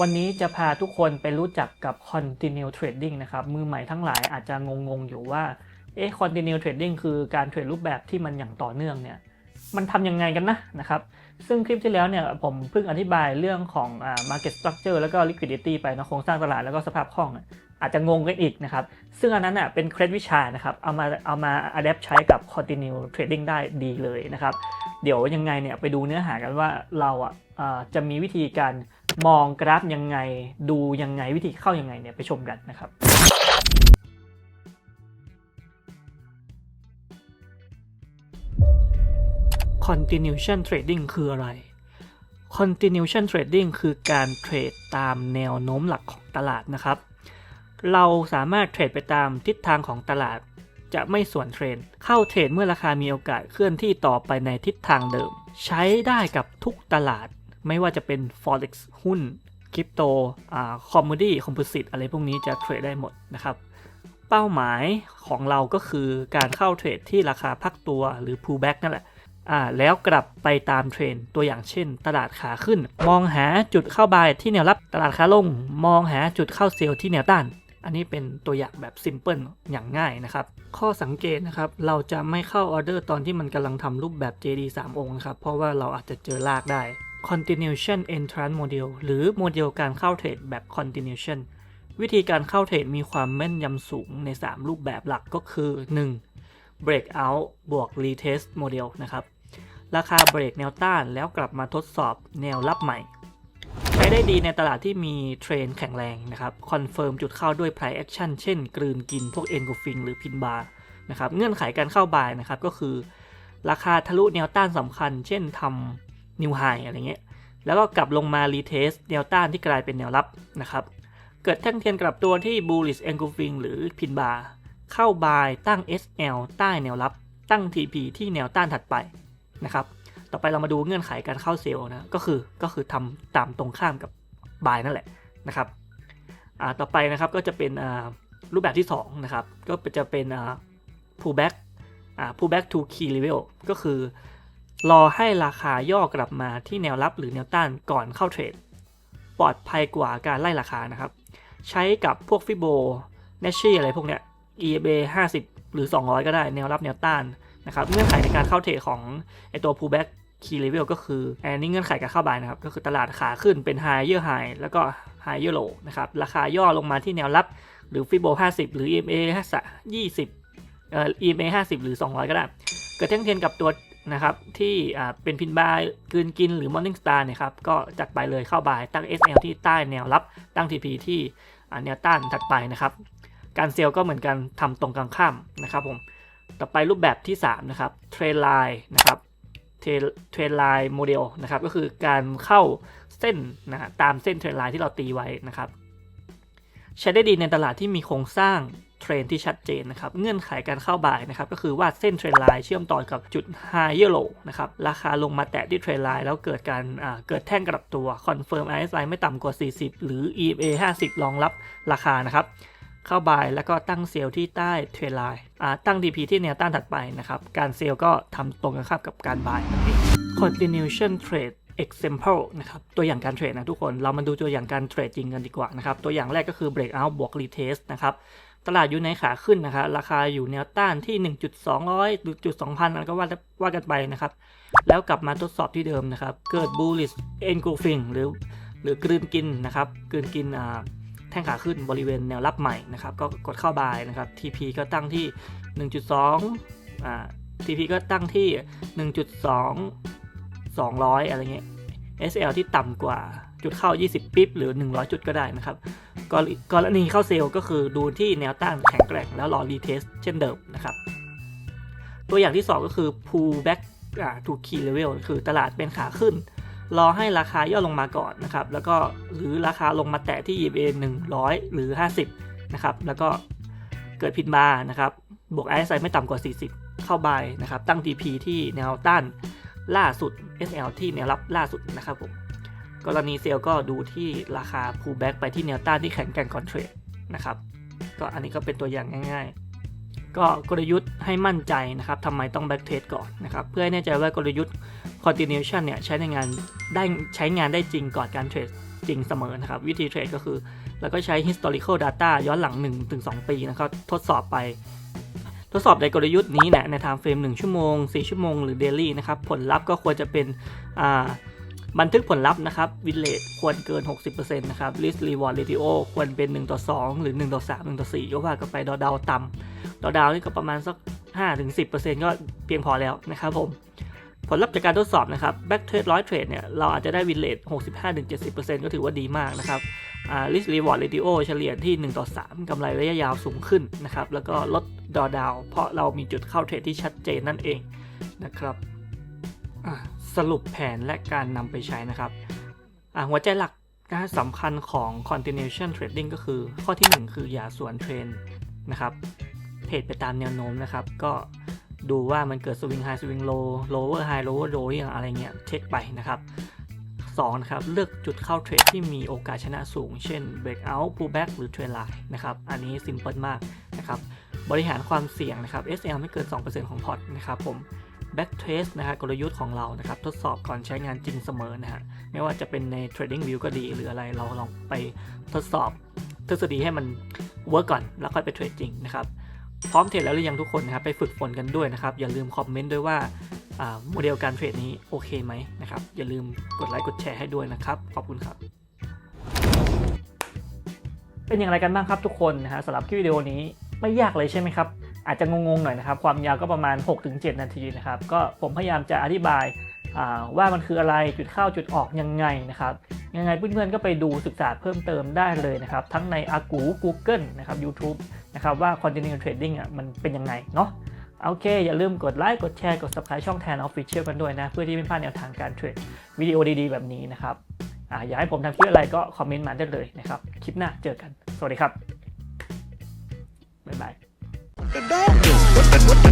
วันนี้จะพาทุกคนไปรู้จักกับ continue trading นะครับ มือใหม่ทั้งหลายอาจจะงงๆ อยู่ว่า เอ๊ะ continue trading คือการเทรดรูปแบบที่มันอย่างต่อเนื่องเนี่ย มันทำยังไงกันนะนะครับ ซึ่งคลิปที่แล้วเนี่ยผมเพิ่งอธิบายเรื่องของ market structure แล้วก็ liquidity ไปนะโครงสร้างตลาดแล้วก็สภาพคล่อง อาจจะงงกันอีกนะครับ ซึ่งอันนั้นน่ะเป็นเคล็ดวิชานะครับ เอามาเอามา adapt ใช้กับ continue trading ได้ดีเลยนะครับ เดี๋ยวยังไงเนี่ยไปดูเนื้อหากันว่าเราอะจะมีวิธีการ มองกราฟยังไง ดูยังไงวิธีเข้ายังไงเนี่ยไปชมกันนะครับ continuation trading คืออะไร continuation trading คือการเทรดตามแนวโน้มหลักของตลาดนะครับ เราสามารถเทรดไปตามทิศทางของตลาด จะไม่ส่วนเทรนเข้าเทรดเมื่อราคามีโอกาสเคลื่อนที่ต่อไปในทิศทางเดิม ใช้ได้กับทุกตลาด ไม่ว่าจะเป็น forex หุ้นคริปโตอ่าคอมมูดี้คอมโพสิตอะไรพวกนี้จะเทรดได้หมดนะครับ เป้าหมายของเราก็คือการเข้าเทรดที่ราคาพักตัวหรือ pullback นั่นแหละอ่าแล้วกลับไปตามเทรนตัวอย่างเช่น ตลาดขาขึ้น มองหาจุดเข้าบายที่แนวรับตลาดขาลง มองหาจุดเข้าเซลล์ที่แนวต้าน อันนี้เป็นตัวอย่างแบบซิมเพิลอย่างง่ายนะครับ ข้อสังเกตนะครับ เราจะไม่เข้าออเดอร์ตอนที่มันกำลังทำรูปแบบ JD 3 องค์นะครับ เพราะว่าเราอาจจะเจอลากได้ continuation entrance model หรือโมเดลการเข้าเทรดแบบ continuation วิธีการเข้าเทรดมีความแม่นยำสูงใน 3 รูปแบบหลักก็คือ 1. breakout บวก retest model นะครับ ราคาเบรกแนวต้านแล้วกลับมาทดสอบแนวรับใหม่ ใช้ได้ดีในตลาดที่มีเทรนแข็งแรงนะครับ คอนเฟิร์มจุดเข้าด้วย price action เช่น กลืนกินพวก engulfing หรือ pin bar นะครับ เงื่อนไขการเข้าบายนะครับก็คือ ราคาทะลุแนวต้านสำคัญ เช่นทำ new high อะไรเงี้ย แล้วก็กลับลงมา retest แนวต้านที่กลายเป็นแนวรับนะครับ เกิดแท่งเทียนกลับตัวที่ bullish engulfing หรือ pin bar เข้าบายตั้ง SL ใต้แนวรับ ตั้ง TP ที่แนวต้านถัดไปนะครับ ต่อไปเรามาดูเงื่อนไขการเข้าเซลล์นะ ก็คือก็คือทำตามตรงข้ามกับบายนั่นแหละนะครับต่อไปนะครับก็จะเป็นรูปแบบที่2นะครับ ก็จะเป็น pullback pullback to key level ก็คือ รอให้ราคาย่อกลับมาที่แนวรับหรือแนวต้านก่อนเข้าเทรด ปลอดภัยกว่าการไล่ราคานะครับ ใช้กับพวกฟิโบ n a c h i อะไรพวกเนี้ย EBA 50 หรือ 200 ก็ได้แนวรับแนวต้านนะครับเงื่อนไขในการเข้าเทรดของไอตัว pullback key level ก็คืออันนี้เงื่อนไขการเข้าบายนะครับ ก็คือตลาดขาขึ้นเป็น higher high แล้วก็ higher low นะครับ ราคาย่อลงมาที่แนวรับหรือ Fibo 50 หรือ EMA 20เอ่อ EMA 50 หรือ 200 ก็ได้ เกิดแท่งเทียนกับตัว นะครับที่เป็นพินบายกืนกินหรือ Morning Star เนี่ยครับก็จัดไปเลยเข้าบายตั้ง SL ที่ใต้แนวรับตั้ง TP ที่อ่แนวต้านถัดไปนะครับ การเซลล์ก็เหมือนกันทำตรงกลางข้ามนะครับผมต่อไปรูปแบบที่3นะครับเทรนไลน์นะครับเทรนไลน์โมเดลนะครับก็คือการเข้าเส้นนะฮะตามเส้นเทรนไลน์ที่เราตีไว้นะครับ ใช้ได้ดีในตลาดที่มีโครงสร้าง เทรนที่ชัดเจนนะครับ เงื่อนไขการเข้าบายนะครับ ก็คือว่าเส้นเทรนไลน์เชื่อมต่อกับจุด higher low นะครับ ราคาลงมาแตะที่เทรนไลน์แล้วเกิดการเกิดแท่งกลับตัวคอนเฟิร์ม RSI ไม่ต่ำกว่า 40 หรือ EMA 50 รองรับราคานะครับเข้าบายแล้วก็ตั้งเซลล์ที่ใต้เทรนไลน์ตั้ง DP ที่แนวต้านถัดไปนะครับ การเซลล์ก็ทำตรงกันข้ามกับการบายนั่นเอง continuation trade example นะครับ ตัวอย่างการเทรดนะทุกคน เรามาดูตัวอย่างการเทรดจริงกันดีกว่านะครับ ตัวอย่างแรกก็คือ breakout บวก retest นะครับ ตลาดอยู่ในขาขึ้นนะครับราคาอยู่แนวต้านที่ 1.200หรือจุด2,000อะไรก็ว่าว่ากันไปนะครับ แล้วกลับมาทดสอบที่เดิมนะครับ เกิด bullish engulfing หรือหรือกลืนกินนะครับกลืนกินอ่าแท่งขาขึ้นบริเวณแนวรับใหม่นะครับ ก็กดเข้าบายนะครับ TP ก็ตั้งที่ 1.2อ่า TP ก็ตั้งที่ 1.2 200 อะไรเงี้ย SL ที่ต่ำกว่าจุดเข้า 20 ปิ๊บหรือ 100 จุดก็ได้นะครับ กรณีเข้าเซลล์ก็คือดูที่แนวต้านแข็งแกร่งแล้วรอรีเทสเช่นเดิมนะครับตัวอย่างที่ 2 ก็คือ pull back to key level คือตลาดเป็นขาขึ้น รอให้ราคาย่อลงมาก่อนนะครับแล้วก็หรือราคาลงมาแตะที่ EMA 100 หรือ 50 นะครับ แล้วก็เกิดพินบาร์นะครับ บวก RSI ไม่ต่ำกว่า 40 เข้าบายนะครับ ตั้ง TP ที่แนวต้านล่าสุด SL ที่แนวรับล่าสุดนะครับผม กรณีเซลก็ดูที่ราคา pullback ไปที่แนวต้านที่แข็งแกร่งก่อนเทรดนะครับก็อันนี้ก็เป็นตัวอย่างง่าย ๆ ก็กลยุทธ์ให้มั่นใจนะครับทำไมต้อง back trade ก่อนนะครับเพื่อให้แน่ใจว่ากลยุทธ์ continuation เนี่ยใช้ในงานได้ใช้งานได้จริงก่อนการเทรดจริงเสมอนะครับ วิธีเทรดก็คือเราก็ใช้ historical data ย้อนหลัง 1-2 ปีนะครับทดสอบไป ทดสอบในกลยุทธ์นี้เนี่ยใน time frame 1 ชั่วโมง 4 ชั่วโมง หรือ daily นะครับ ผลลัพธ์ก็ควรจะเป็นอ่า บันทึกผลลัพธ์นะครับ win rate ควรเกิน 60%นะครับ risk reward ratio ควรเป็น 1 ต่อ 2 หรือ 1 ต่อ 3 1 ต่อ 4ก็ว่ากันไปดอดาวต่ำดอดาวนี่ก็ประมาณสัก 5-10%ก็เพียงพอแล้วนะครับผม ผลลัพธ์จากการทดสอบนะครับ back trade 100 trade เนี่ย เราอาจจะได้ win rate 65-70%ก็ถือว่าดีมากนะครับอ่า risk reward ratio เฉลี่ยที่ 1 ต่อ 3 กำไรระยะยาวสูงขึ้นนะครับ แล้วก็ลดดอดาวเพราะเรามีจุดเข้าเทรดที่ชัดเจนนั่นเองนะครับอะ สรุปแผนและการนำไปใช้นะครับหัวใจหลักนะสำคัญของ continuation trading ก็คือข้อที่ 1 คืออย่าสวนเทรนด์นะครับเทรดไปตามแนวโน้มนะครับ ก็ดูว่ามันเกิดสวิงไฮสวิงโล lower high lower low อย่างอะไรเงี้ยเช็คไปนะครับ2นะครับเลือกจุดเข้าเทรดที่มีโอกาสชนะสูง เช่น breakout pullback หรือ trend line นะครับอันนี้ simple มากนะครับบริหารความเสี่ยงนะครับ SL ไม่เกิน 2%ของพอร์ตนะครับผม back trace นะฮะกลยุทธ์ของเรานะครับทดสอบก่อนใช้งานจริงเสมอนะฮะไม่ว่าจะเป็นใน trading view ก็ดีหรืออะไรเราลองไปทดสอบทฤษฎีให้มัน work ก่อนแล้วค่อยไปเทรดจริงนะครับพร้อมเทรดแล้วหรือยังทุกคนนะครับไปฝึกฝนกันด้วยนะครับ อย่าลืมคอมเมนต์ด้วยว่าอ่าโมเดลการเทรดนี้โอเคไหมนะครับ อย่าลืมกดไลค์กดแชร์ให้ด้วยนะครับ ขอบคุณครับ เป็นอย่างไรกันบ้างครับทุกคนนะฮะสำหรับคลิปวิดีโอนี้ไม่ยากเลยใช่ไหมครับ อาจจะงงๆหน่อยนะครับ ความยาวก็ประมาณ 6-7 นาทีนะครับ ก็ผมพยายามจะอธิบายว่ามันคืออะไรจุดเข้าจุดออกยังไงนะครับ ยังไงเพื่อนๆก็ไปดูศึกษาเพิ่มเติมได้เลยนะครับ ทั้งในอากู Google นะครับ YouTube นะครับว่า Continuous Trading อะมันเป็นยังไงเนาะโอเค อย่าลืมกดไลค์กดแชร์กด Subscribe ช่องแทน Official กันด้วยนะ เพื่อที่ไม่พลาดแนวทางการเทรดวิดีโอดีๆ แบบนี้นะครับออยากให้ผมทำคลิปอะไรก็คอมเมนต์มาได้เลยนะครับ คลิปหน้าเจอกัน สวัสดีครับ บ๊ายบาย the dog do? What what